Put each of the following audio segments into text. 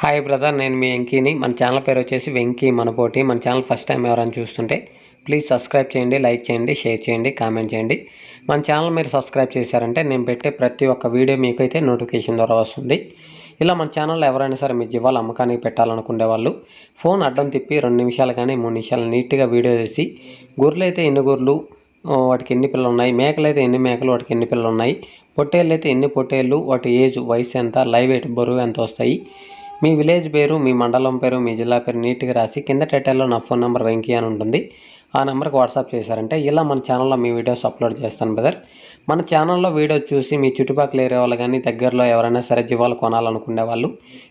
Hi brother నేను మీ వెంకీని. మన channel పేరు వచ్చేసి వెంకీ మనపోటి. మన ఛానల్ ఫస్ట్ టైం ఎవరైనా చూస్తుంటే ప్లీజ్ సబ్స్క్రైబ్ చేయండి లైక్ చేయండి షేర్ చేయండి కామెంట్ చేయండి. మన ఛానల్ మీరు సబ్స్క్రైబ్ చేశారంటే నేను పెట్టే ప్రతి ఒక్క వీడియో మీకైతే నోటిఫికేషన్ ద్వారా వస్తుంది. ఇలా మన ఛానల్లో ఎవరైనా సరే మీ జీవాలు అమ్మకానికి పెట్టాలనుకునే వాళ్ళు ఫోన్ అడ్డం తిప్పి రెండు నిమిషాలు కానీ మూడు నిమిషాలు నీట్గా వీడియో చేసి గొర్రెలు అయితే ఎన్ని గొర్రెలు వాటికి ఎన్ని పిల్లలు ఉన్నాయి మేకలు అయితే ఎన్ని మేకలు వాటికి ఎన్ని పిల్లలు ఉన్నాయి పొట్టేళ్ళు అయితే ఎన్ని పొట్టేళ్ళు వాటి ఏజ్ వయసు ఎంత లైవ్ వెయిట్ బరువు ఎంత వస్తాయి మీ విలేజ్ పేరు మీ మండలం పేరు మీ జిల్లా పేరు నీట్గా రాసి కింద టైటిల్లో నా ఫోన్ నెంబర్ వెంకీ అని ఉంటుంది. ఆ నెంబర్కి వాట్సాప్ చేశారంటే ఇలా మన ఛానల్లో మీ వీడియోస్ అప్లోడ్ చేస్తాను బ్రదర్. మన ఛానల్లో వీడియో చూసి మీ చుట్టుపక్కల ఏరియా వాళ్ళు కానీ దగ్గరలో ఎవరైనా సరే జీవాలు కొనాలనుకునే వాళ్ళు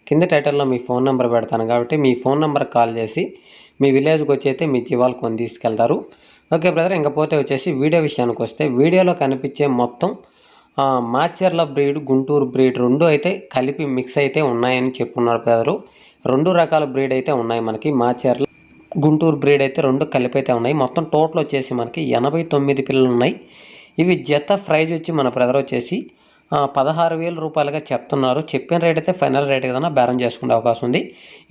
కింద టైటిల్లో మీ ఫోన్ నెంబర్ పెడతాను కాబట్టి మీ ఫోన్ నెంబర్కి కాల్ చేసి మీ విలేజ్కి వచ్చి అయితే మీ జీవాలు కొని తీసుకెళ్తారు. Okay brother. ఇంకపోతే వచ్చేసి వీడియో విషయానికి వస్తే వీడియోలో కనిపించే మొత్తం మాచర్ల బ్రీడ్ గుంటూరు బ్రీడ్ రెండు అయితే కలిపి మిక్స్ అయితే ఉన్నాయని చెప్పున్నారు బ్రదరు రెండు రకాల బ్రీడ్ అయితే ఉన్నాయి మనకి. మాచర్ల గుంటూరు బ్రీడ్ అయితే రెండు కలిపి అయితే ఉన్నాయి. మొత్తం టోటల్ వచ్చేసి మనకి ఎనభై తొమ్మిది పిల్లలు ఉన్నాయి. ఇవి జత ప్రైజ్ వచ్చి మన బ్రదర్ వచ్చేసి పదహారు వేల రూపాయలుగా చెప్తున్నారు. చెప్పిన రేట్ అయితే ఫైనల్ రేట్ ఏదైనా బేరం చేసుకునే అవకాశం ఉంది.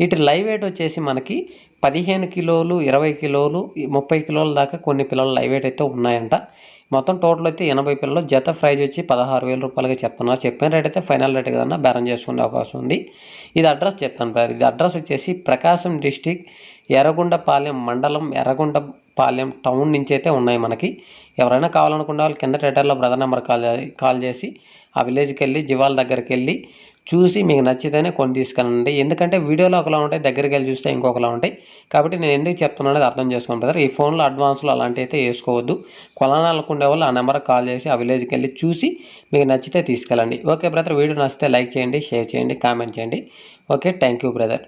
ఇటు లైవ్ వెయిట్ వచ్చేసి మనకి పదిహేను కిలోలు ఇరవై కిలోలు ముప్పై కిలోల దాకా కొన్ని పిల్లలు లైవ్ వెయిట్ అయితే ఉన్నాయంట. మొత్తం టోటల్ అయితే ఎనభై పిల్లలు. జత ప్రైజ్ వచ్చి పదహారు వేల రూపాయలుగా చెప్తున్నారు. చెప్పిన రేట్ అయితే ఫైనల్ రేట్ కదన్నా బేరం చేసుకునే అవకాశం ఉంది. ఇది అడ్రస్ చెప్తాను సార్ ఇది అడ్రస్ వచ్చేసి ప్రకాశం డిస్టిక్ ఎర్రగొండపాలెం మండలం ఎర్రగొండపాలెం టౌన్ నుంచి అయితే ఉన్నాయి మనకి. ఎవరైనా కావాలనుకున్న వాళ్ళు కింద టెటర్లో బ్రదర్ నెంబర్ కాల్ కాల్ చేసి ఆ విలేజ్కి వెళ్ళి జివాల్ దగ్గరికి వెళ్ళి చూసి మీకు నచ్చితేనే కొన్ని తీసుకెళ్ళండి. ఎందుకంటే వీడియోలో ఒకలా ఉంటాయి దగ్గరికి వెళ్ళి చూస్తే ఇంకొకలా ఉంటాయి. కాబట్టి నేను ఎందుకు చెప్తున్నాను అది అర్థం చేసుకోండి బ్రదర్. ఈ ఫోన్లో అడ్వాన్స్లో అలాంటివి అయితే వేసుకోవద్దు. కొనాలనుకునే వాళ్ళు ఆ నెంబర్కి కాల్ చేసి ఆ విలేజ్కి వెళ్ళి చూసి మీకు నచ్చితే తీసుకెళ్ళండి. Okay brother. వీడియో నచ్చితే లైక్ చేయండి షేర్ చేయండి కామెంట్ చేయండి. Okay thank you brother.